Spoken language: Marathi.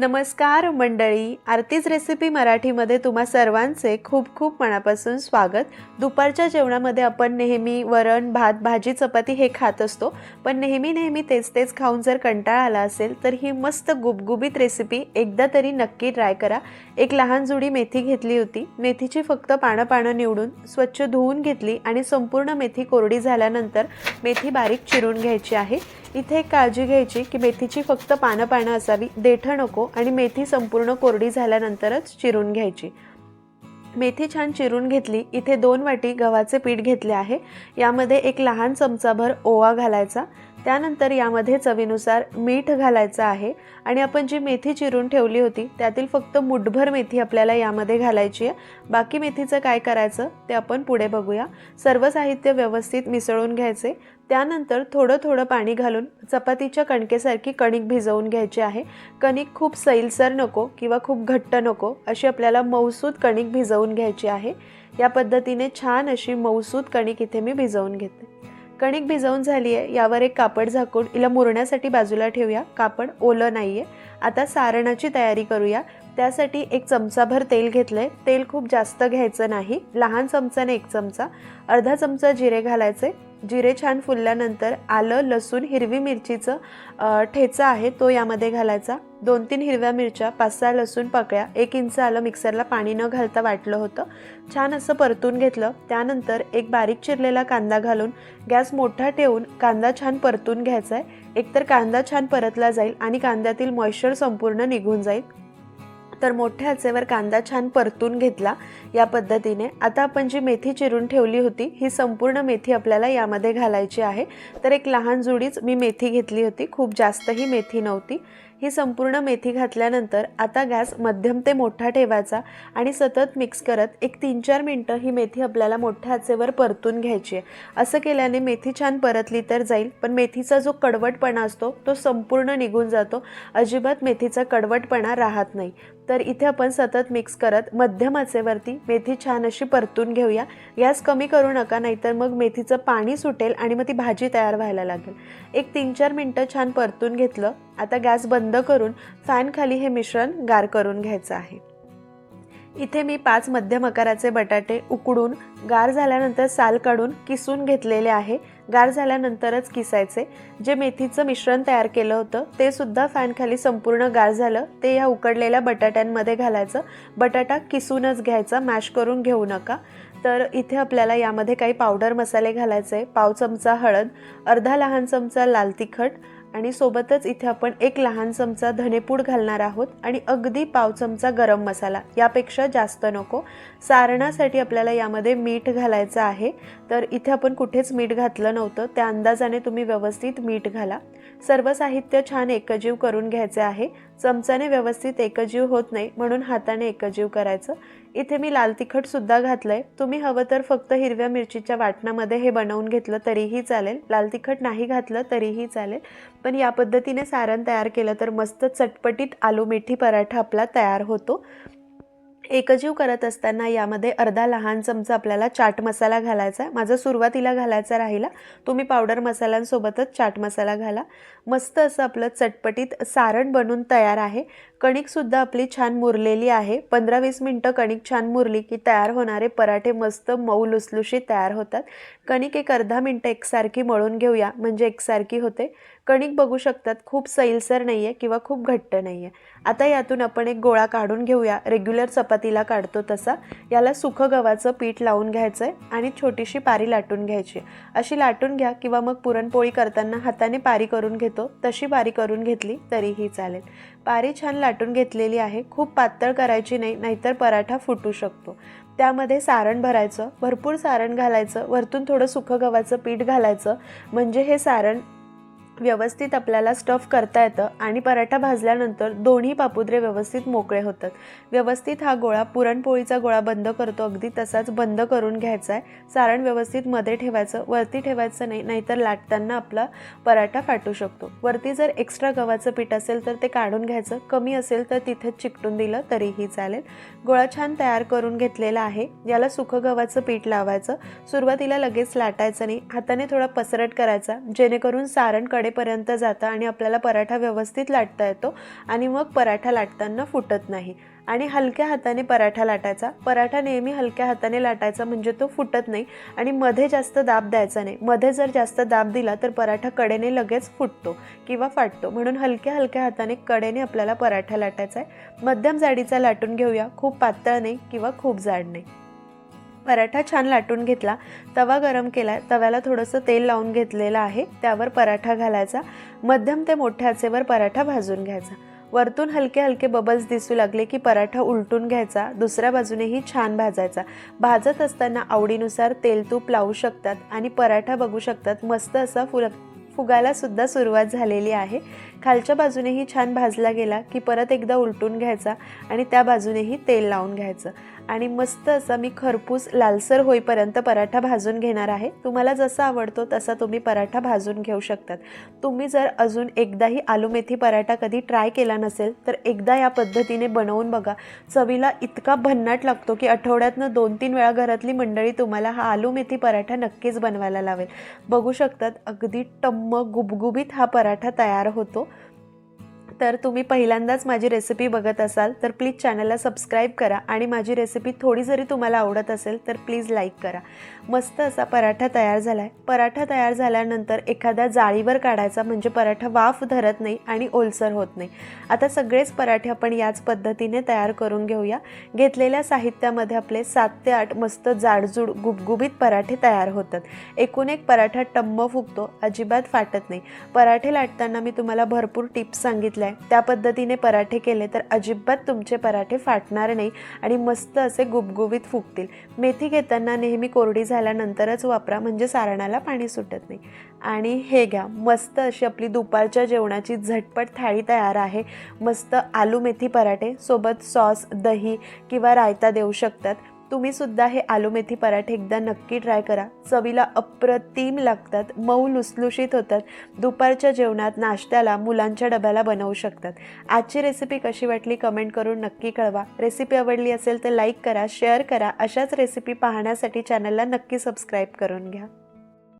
नमस्कार मंडळी आरतीच रेसिपी मराठीमध्ये तुम्हा सर्वांचे खूप खूप मनापासून स्वागत. दुपारच्या जेवणामध्ये आपण नेहमी वरण भात भाजी चपाती हे खात असतो. पण नेहमी नेहमी तेच तेच खाऊन जर कंटाळा आला असेल तर ही मस्त गुबगुबीत रेसिपी एकदा तरी नक्की ट्राय करा. एक लहान जुडी मेथी घेतली होती. मेथीची फक्त पानं पानं निवडून स्वच्छ धुवून घेतली आणि संपूर्ण मेथी कोरडी झाल्यानंतर मेथी बारीक चिरून घ्यायची आहे. इथे एक काळजी घ्यायची की मेथीची फक्त पानं पानं असावी देठं नको आणि मेथी संपूर्ण कोरडी झाल्यानंतरच चिरून घ्यायची. मेथी छान चिरून घेतली इथे दोन वाटी गव्हाचे पीठ घेतले आहे. यामध्ये एक लहान चमचाभर ओवा घालायचा. त्यानंतर यामध्ये चवीनुसार मीठ घालायचं आहे आणि आपण जी मेथी चिरून ठेवली होती त्यातील फक्त मुठभर मेथी आपल्याला यामध्ये घालायची आहे. बाकी मेथीचं काय करायचं ते आपण पुढे बघूया. सर्व साहित्य व्यवस्थित मिसळून घ्यायचे. त्यानंतर थोडं थोडं पाणी घालून चपातीच्या कणकेसारखी कणिक भिजवून घ्यायची आहे. कणिक खूप सैलसर नको किंवा खूप घट्ट नको अशी आपल्याला मऊसूद कणिक भिजवून घ्यायची आहे. या पद्धतीने छान अशी मऊसूद कणिक इथे मी भिजवून घेते. कणिक भिजवून झाली आहे यावर एक कापड झाकून हिला मुरण्यासाठी बाजूला ठेवूया. कापड ओलं नाही आहे आता सारणाची तयारी करूया. त्यासाठी एक चमचाभर तेल घेतलं आहे तेल खूप जास्त घ्यायचं नाही. लहान चमचाने एक चमचा. अर्धा चमचा जिरे घालायचे. जिरे छान फुलल्यानंतर आलं लसूण हिरवी मिरचीचं ठेचा आहे तो यामध्ये घालायचा. दोन तीन हिरव्या मिरच्या पाच सहा लसूण पकळ्या एक इंच आलं मिक्सरला पाणी न घालता वाटलं होतं. छान असं परतून घेतलं. त्यानंतर एक बारीक चिरलेला कांदा घालून गॅस मोठा ठेवून कांदा छान परतून घ्यायचा आहे एकतर कांदा छान परतला जाईल आणि कांद्यातील मॉइश्चर संपूर्ण निघून जाईल. तर मोठ्या आचेवर कांदा छान परतून घेतला या पद्धतीने. आता आपण जी मेथी चिरून ठेवली होती ही संपूर्ण मेथी आपल्याला यामध्ये घालायची आहे. तर एक लहान जुडीच मी मेथी घेतली होती. खूप जास्तही मेथी नव्हती. ही संपूर्ण मेथी घातल्यानंतर आता गॅस मध्यम ते मोठा ठेवायचा आणि सतत मिक्स करत एक तीन चार मिनटं ही मेथी आपल्याला मोठ्या आचेवर परतून घ्यायची आहे. असं केल्याने मेथी छान परतली तर जाईल पण मेथीचा जो कडवटपणा असतो तो संपूर्ण निघून जातो. अजिबात मेथीचा कडवटपणा राहत नाही. तर इथे आपण सतत मिक्स करत मध्यम आचेवरती मेथी छान अशी परतून घेऊया. गॅस कमी करू नका नाहीतर मग मेथीचं पाणी सुटेल आणि मग ती भाजी तयार व्हायला लागेल. एक तीन चार मिनटं छान परतून घेतलं आता गॅस बंद करून फॅनखाली हे मिश्रण गार करून घ्यायचं आहे. इथे मी पाच मध्यम आकाराचे बटाटे उकडून गार झाल्यानंतर साल काढून किसून घेतलेले आहे. गार झाल्यानंतरच किसायचे. जे मेथीचं मिश्रण तयार केलं होतं ते सुद्धा फॅनखाली संपूर्ण गार झालं. ते या उकडलेल्या बटाट्यांमध्ये घालायचं. बटाटा किसूनच घ्यायचा. मॅश करून घेऊ नका. तर इथे आपल्याला यामध्ये काही पावडर मसाले घालायचे. पाव चमचा हळद अर्धा लहान चमचा लाल तिखट आणि सोबतच इथे आपण एक लहान चमचा धनेपूड घालणार आहोत आणि अगदी पाव चमचा गरम मसाला यापेक्षा जास्त नको. सारणासाठी आपल्याला यामध्ये मीठ घालायचं आहे. तर इथे आपण कुठेच मीठ घातलं नव्हतं. त्या अंदाजाने तुम्ही व्यवस्थित मीठ घाला. सर्व साहित्य छान एकजीव करून घ्यायचे आहे. चमचाने व्यवस्थित एकजीव होत नाही म्हणून हाताने एकजीव करायचं. इथे मी लाल तिखटसुद्धा घातलं आहे तुम्ही हवं तर फक्त हिरव्या मिरचीच्या वाटणामध्ये हे बनवून घेतलं तरीही चालेल. लाल तिखट नाही घातलं तरीही चालेल. पण या पद्धतीने सारण तयार केलं तर मस्त चटपटीत आलू मेथी पराठा आपला तयार होतो. एकजीव करत असताना यामध्ये अर्धा लहान चमचा आपल्याला चाट मसाला घालायचा आहे. माझा सुरुवातीला घालायचा राहिला. तुम्ही पावडर मसाल्यांसोबतच चाट मसाला घाला. मस्त असं आपलं चटपटीत सारण बनून तयार आहे. कणिकसुद्धा आपली छान मुरलेली आहे. पंधरा वीस मिनटं कणिक छान मुरली की तयार होणारे पराठे मस्त मऊ लुसलुशीत तयार होतात. कणिक एक अर्धा मिनटं एकसारखी मळून घेऊया. म्हणजे एकसारखी होते. कणिक बघू शकतात खूप सैलसर नाही आहे किंवा खूप घट्ट नाही आहे आता यातून आपण एक गोळा काढून घेऊया. रेग्युलर चपातीला काढतो तसा. याला सुखं गव्हाचं पीठ लावून घ्यायचं आहे आणि छोटीशी पारी लाटून घ्यायची. अशी लाटून घ्या किंवा मग पुरणपोळी करताना हाताने पारी करून घेतो. तशी पारी करून घेतली तरीही चालेल. पारी छान लाटून घेतलेली आहे. खूप पातळ करायची नाही नाहीतर पराठा फुटू शकतो. त्यामध्ये सारण भरायचं भरपूर सारण घालायचं वरतून थोडं सुखं गव्हाचं पीठ घालायचं. म्हणजे हे सारण व्यवस्थित आपल्याला स्टफ करता येतं आणि पराठा भाजल्यानंतर दोन्ही पापुद्रे व्यवस्थित मोकळे होतात. व्यवस्थित हा गोळा पुरणपोळीचा गोळा बंद करतो. अगदी तसाच बंद करून घ्यायचा आहे. सारण व्यवस्थित मध्ये ठेवायचं वरती ठेवायचं नाही नाहीतर लाटताना आपला पराठा फाटू शकतो. वरती जर एक्स्ट्रा गव्हाचं पीठ असेल तर ते काढून घ्यायचं. कमी असेल तर तिथेच चिकटून दिलं तरीही चालेल. गोळा छान तयार करून घेतलेला आहे. याला सुखं गव्हाचं पीठ लावायचं. सुरुवातीला लगेच लाटायचं नाही. हाताने थोडा पसरट करायचा. जेणेकरून सारणकडे लाटणेपर्यंत जातं आणि आपल्याला पराठा व्यवस्थित लाटता येतो आणि मग पराठा लाटताना फुटत नाही. आणि हलक्या हाताने पराठा लाटायचा. पराठा नेहमी हलक्या हाताने लाटायचा म्हणजे तो फुटत नाही आणि मध्ये जास्त दाब द्यायचा नाही. मध्ये जर जास्त दाब दिला तर पराठा कडेने लगेच फुटतो किंवा फाटतो. म्हणून हलक्या हलक्या हाताने कडेने आपल्याला पराठा लाटायचा आहे. मध्यम जाडीचा लाटून घेऊया. खूप पातळ नाही किंवा खूप जाड नाही. पराठा छान लाटून घेतला. तवा गरम केला. तव्याला थोडंसं तेल लावून घेतलेलं आहे. त्यावर पराठा घालायचा. मध्यम ते मोठ्या आचेवर पराठा भाजून घ्यायचा. वरतून हलके हलके बबल्स दिसू लागले की पराठा उलटून घ्यायचा. दुसऱ्या बाजूनेही छान भाजायचा. भाजत असताना आवडीनुसार तेल तूप लावू शकतात आणि पराठा बघू शकतात. मस्त असा फुल फुगायला सुद्धा सुरुवात झालेली आहे. खालच्या बाजूनेही छान भाजला गेला की परत एकदा उलटून घ्यायचा आणि त्या बाजूनेही तेल लावून घ्यायचं. आणि मस्त असा मी खरपूस लालसर होईपर्यंत पराठा भाजून घेणार आहे. तुम्हाला जसा आवडतो तसा तुम्ही पराठा भाजून घेऊ शकतात. तुम्ही जर अजून एकदाही आलू मेथी पराठा कधी ट्राय केला नसेल तर एकदा या पद्धतीने बनवून बघा. चवीला इतका भन्नाट लागतो की आठवड्यातनं दोन तीन वेळा घरातली मंडळी तुम्हाला हा आलू मेथी पराठा नक्कीच बनवायला लावेल. बघू शकतात अगदी टम्म गुबगुबीत हा पराठा तयार होतो. तर तुम्ही पहिल्यांदाच माझी रेसिपी बघत असाल तर प्लीज चॅनलला सबस्क्राईब करा आणि माझी रेसिपी थोडी जरी तुम्हाला आवडत असेल तर प्लीज लाईक करा. मस्त असा पराठा तयार झाला आहे पराठा तयार झाल्यानंतर एखाद्या जाळीवर काढायचा म्हणजे पराठा वाफ धरत नाही आणि ओलसर होत नाही. आता सगळेच पराठे आपण याच पद्धतीने तयार करून घेऊया. घेतलेल्या साहित्यामध्ये आपले सात ते आठ मस्त जाडजूड गुबगुबीत पराठे तयार होतात. एकूण एक पराठा टम्म फुगतो अजिबात फाटत नाही. पराठे लाटताना मी तुम्हाला भरपूर टिप्स सांगितले सांगितल्या आहे त्या पद्धतीने पराठे केले तर अजिबात तुमचे पराठे फाटणार नाही आणि मस्त असे गुबगुबीत फुगतील. मेथी घेताना नेहमी कोरडी झाल्यानंतरच वापरा म्हणजे सारणाला पाणी सुटत नाही. आणि हे घ्या मस्त अशी आपली दुपारच्या जेवणाची झटपट थाळी तयार आहे. मस्त आलू मेथी पराठे सोबत सॉस दही किंवा रायता देऊ शकतात. तुम्ही सुद्धा हे आलू मेथी पराठे एकदा नक्की ट्राय करा. चवीला अप्रतिम लागतात मऊ लुसलुशीत होतात दुपारच्या जेवणात नाश्त्याला मुलांच्या डब्याला बनवू शकतात. आजची रेसिपी कशी वाटली कमेंट करून नक्की कळवा. रेसिपी आवडली असेल तर लाईक करा शेअर करा. अशाच रेसिपी पाहण्यासाठी चॅनलला नक्की सबस्क्राईब करून घ्या.